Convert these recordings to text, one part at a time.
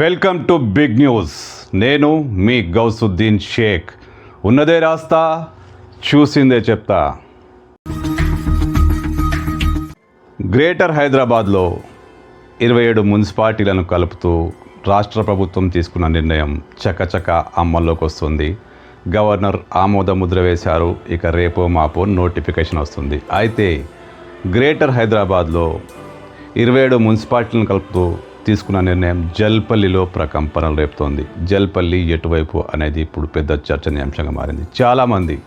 Welcome to big news. నేను మీ గౌసుద్దీన్ షేక్. ఉన్నదే రాస్తా చూసిందే చెప్తా. గ్రేటర్ హైదరాబాద్లో ఇరవై ఏడు మున్సిపాలిటీలను కలుపుతూ రాష్ట్ర ప్రభుత్వం తీసుకున్న నిర్ణయం చకచక అమల్లోకి వస్తుంది. గవర్నర్ ఆమోద ముద్ర వేశారు. ఇక రేపో మాపో నోటిఫికేషన్ వస్తుంది. అయితే గ్రేటర్ హైదరాబాద్లో ఇరవై ఏడు మున్సిపాలిటీలను కలుపుతూ తీసుకున్న నిర్ణయం జల్పల్లిలో ప్రకంపనలు రేపుతోంది. జల్పల్లి ఎటువైపు అనేది ఇప్పుడు పెద్ద చర్చనీయాంశంగా మారింది. చాలామంది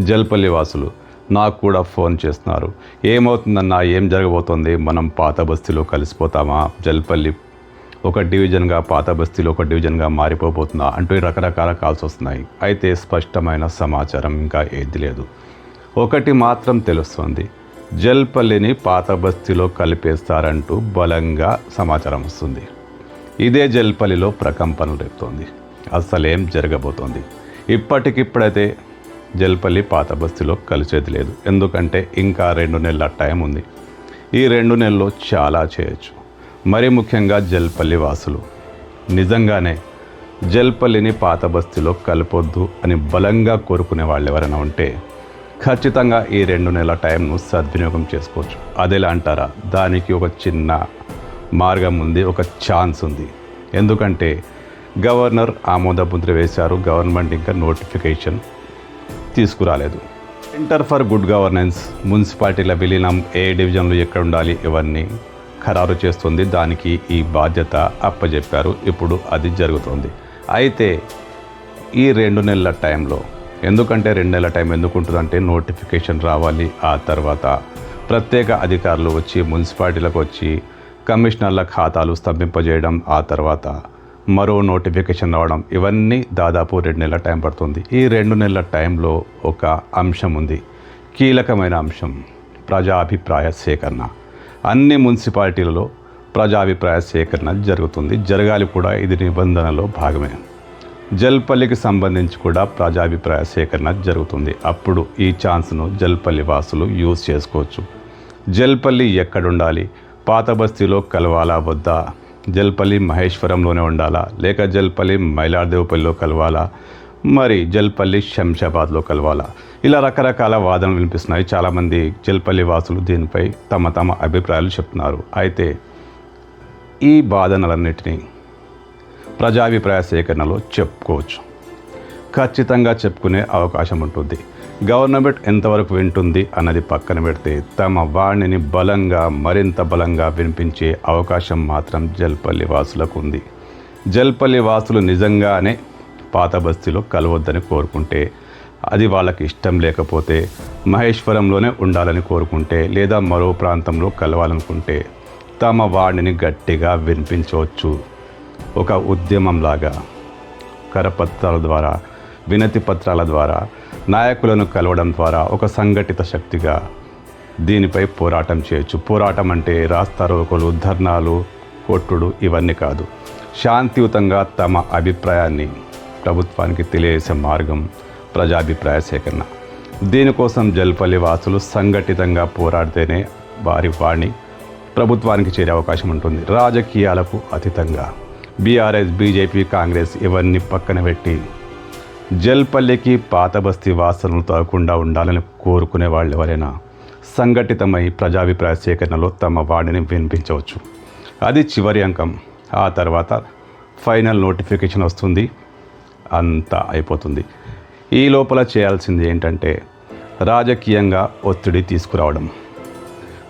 జల్పల్లి వాసులు నాకు కూడా ఫోన్ చేస్తున్నారు. ఏమవుతుందన్నా ఏం జరగబోతోంది? మనం పాత బస్తీలో కలిసిపోతామా? జల్పల్లి ఒక డివిజన్గా పాత బస్తీలో ఒక డివిజన్గా మారిపోబోతుందా? అంటూ రకరకాల కాల్స్ వస్తున్నాయి. అయితే స్పష్టమైన సమాచారం ఇంకా ఏది లేదు. ఒకటి మాత్రం తెలుస్తుంది. జల్పల్లిని పాత బస్తీలో కలిపేస్తారంటూ బలంగా సమాచారం వస్తుంది. ఇదే జల్పల్లిలో ప్రకంపనలు రేపుతోంది. అసలేం జరగబోతోంది. ఇప్పటికిప్పుడైతే జల్పల్లి పాత బస్తీలో కలిసేది లేదు. ఎందుకంటే ఇంకా రెండు నెలల టైం ఉంది. ఈ రెండు నెలల్లో చాలా చేయొచ్చు. మరి ముఖ్యంగా జల్పల్లి వాసులు. నిజంగానే జల్పల్లిని పాత బస్తీలో కలపొద్దు అని బలంగా కోరుకునే వాళ్ళు ఎవరైనా ఉంటే ఖచ్చితంగా ఈ రెండు నెలల టైంను సద్వినియోగం చేసుకోవచ్చు. అదేలా అంటారా? దానికి ఒక చిన్న మార్గం ఉంది ఒక ఛాన్స్ ఉంది. ఎందుకంటే గవర్నర్ ఆమోద ముద్ర వేశారు గవర్నమెంట్ ఇంకా నోటిఫికేషన్ తీసుకురాలేదు. సెంటర్ ఫర్ గుడ్ గవర్నెన్స్ మున్సిపాలిటీల విలీనం ఏ డివిజన్లు ఎక్కడ ఉండాలి ఇవన్నీ ఖరారు చేస్తుంది. దానికి ఈ బాధ్యత అప్పజెప్పారు. ఇప్పుడు అది జరుగుతుంది. అయితే ఈ రెండు నెలల టైంలో ఎందుకంటే రెండు నెలల టైం ఎందుకు ఉంటుందంటే నోటిఫికేషన్ రావాలి ఆ తర్వాత ప్రత్యేక అధికారులు వచ్చి మున్సిపాలిటీలకు వచ్చి కమిషనర్ల ఖాతాలు స్తంభింపజేయడం ఆ తర్వాత మరో నోటిఫికేషన్ రావడం ఇవన్నీ దాదాపు రెండు నెలల టైం పడుతుంది. ఈ రెండు నెలల టైంలో ఒక అంశం ఉంది. కీలకమైన అంశం ప్రజాభిప్రాయ సేకరణ. అన్ని మున్సిపాలిటీలలో ప్రజాభిప్రాయ సేకరణ జరుగుతుంది. జరగాలి కూడా ఇది నిబంధనలో భాగమే. జల్పల్లికి సంబంధించి కూడా ప్రజాభిప్రాయ సేకరణ జరుగుతుంది. అప్పుడు ఈ ఛాన్స్ను జల్పల్లి వాసులు యూజ్ చేసుకోవచ్చు. జల్పల్లి ఎక్కడుండాలి? పాత బస్తీలో కలవాలా వద్దా? జల్పల్లి మహేశ్వరంలోనే ఉండాలా? లేక జల్పల్లి మైలార్దేవపల్లిలో కలవాలా? మరి జల్పల్లి శంషాబాద్లో కలవాలా? ఇలా రకరకాల వాదనలు వినిపిస్తున్నాయి. చాలామంది జల్పల్లి వాసులు దీనిపై తమ తమ అభిప్రాయాలు చెప్తున్నారు. అయితే ఈ వాదనలన్నిటినీ ప్రజాభిప్రాయ సేకరణలో చెప్పుకోవచ్చు. ఖచ్చితంగా చెప్పుకునే అవకాశం ఉంటుంది. గవర్నమెంట్ ఎంతవరకు వింటుంది అన్నది పక్కన పెడితే తమ వాణిని బలంగా మరింత బలంగా వినిపించే అవకాశం మాత్రం జల్పల్లి వాసులకు ఉంది. జల్పల్లి వాసులు నిజంగానే పాత బస్తీలో కలవద్దని కోరుకుంటే అది వాళ్ళకి ఇష్టం లేకపోతే మహేశ్వరంలోనే ఉండాలని కోరుకుంటే లేదా మరో ప్రాంతంలో కలవాలనుకుంటే తమ వాణిని గట్టిగా వినిపించవచ్చు. ఒక ఉద్యమంలాగా కరపత్రాల ద్వారా వినతి పత్రాల ద్వారా నాయకులను కలవడం ద్వారా ఒక సంఘటిత శక్తిగా దీనిపై పోరాటం చేయొచ్చు. పోరాటం అంటే రాస్తారోకలు ధర్నాలు కొట్టుడు ఇవన్నీ కాదు. శాంతియుతంగా తమ అభిప్రాయాన్ని ప్రభుత్వానికి తెలియజేసే మార్గం ప్రజాభిప్రాయ సేకరణ. దీనికోసం జల్పల్లి వాసులు సంఘటితంగా పోరాడితేనే వారి వాణి ప్రభుత్వానికి చేరే అవకాశం ఉంటుంది. రాజకీయాలకు అతీతంగా బీఆర్ఎస్ బీజేపీ కాంగ్రెస్ ఇవన్నీ పక్కన పెట్టి జల్పల్లికి పాత బస్తీ వాసనలు తాగకుండా ఉండాలని కోరుకునే వాళ్ళు ఎవరైనా సంఘటితమై ప్రజాభిప్రాయ సేకరణలో తమ వాడిని వినిపించవచ్చు. అది చివరి అంకం. ఆ తర్వాత ఫైనల్ నోటిఫికేషన్ వస్తుంది. అంతా అయిపోతుంది. ఈ లోపల చేయాల్సింది ఏంటంటే రాజకీయంగా ఒత్తిడి తీసుకురావడం.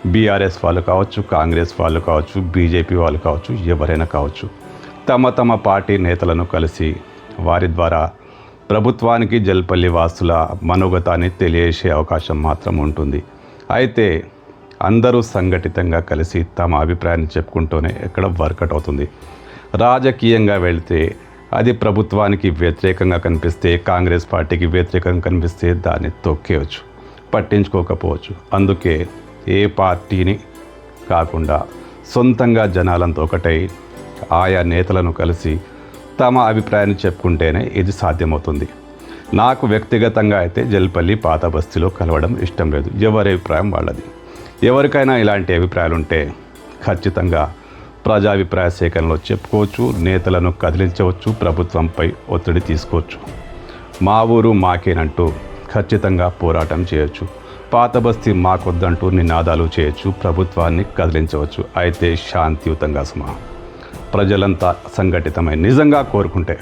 బీఆర్ఎస్ వాళ్ళు కావచ్చు కాంగ్రెస్ వాళ్ళు కావచ్చు బీజేపీ వాళ్ళు కావచ్చు ఎవరైనా కావచ్చు. తమ తమ పార్టీ నేతలను కలిసి వారి ద్వారా ప్రభుత్వానికి జల్పల్లి వాసుల మనోగతాన్ని తెలియజేసే అవకాశం మాత్రం ఉంటుంది. అయితే అందరూ సంఘటితంగా కలిసి తమ అభిప్రాయాన్ని చెప్పుకుంటూనే ఎక్కడ వర్కౌట్ అవుతుంది. రాజకీయంగా వెళితే అది ప్రభుత్వానికి వ్యతిరేకంగా కనిపిస్తే కాంగ్రెస్ పార్టీకి వ్యతిరేకంగా కనిపిస్తే దాన్ని తొక్కేయచ్చు పట్టించుకోకపోవచ్చు. అందుకే ఏ పార్టీని కాకుండా సొంతంగా జనాలంతా ఒకటై ఆయా నేతలను కలిసి తమ అభిప్రాయాన్ని చెప్పుకుంటేనే ఇది సాధ్యమవుతుంది. నాకు వ్యక్తిగతంగా అయితే జల్పల్లి పాత బస్తీలో కలవడం ఇష్టం లేదు. ఎవరి అభిప్రాయం వాళ్ళది. ఎవరికైనా ఇలాంటి అభిప్రాయాలు ఉంటే ఖచ్చితంగా ప్రజాభిప్రాయ సేకరణలో చెప్పుకోవచ్చు నేతలను కదిలించవచ్చు ప్రభుత్వంపై ఒత్తిడి తీసుకోవచ్చు. మా ఊరు మాకేనంటూ ఖచ్చితంగా పోరాటం చేయొచ్చు. పాత బస్తీ మాకొద్దంటూ నినాదాలు చేయొచ్చు ప్రభుత్వాన్ని కదిలించవచ్చు. అయితే శాంతియుతంగా సుమా. ప్రజలంతా సంఘటితమై నిజంగా కోరుకుంటే.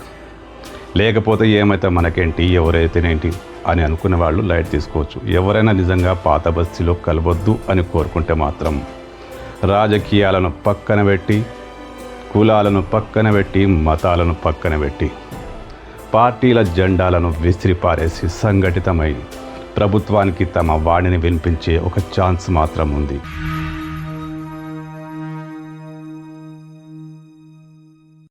లేకపోతే ఏమైతే మనకేంటి ఎవరైతేనేంటి అని అనుకునే వాళ్ళు లైట్ తీసుకోవచ్చు. ఎవరైనా నిజంగా పాత బస్తీలో కలవద్దు అని కోరుకుంటే మాత్రం రాజకీయాలను పక్కన పెట్టి కులాలను పక్కన పెట్టి మతాలను పక్కన పెట్టి పార్టీల జెండాలను విసిరిపారేసి సంఘటితమై ప్రభుత్వానికి తమ వాణిని వినిపించే ఒక ఛాన్స్ మాత్రం ఉంది.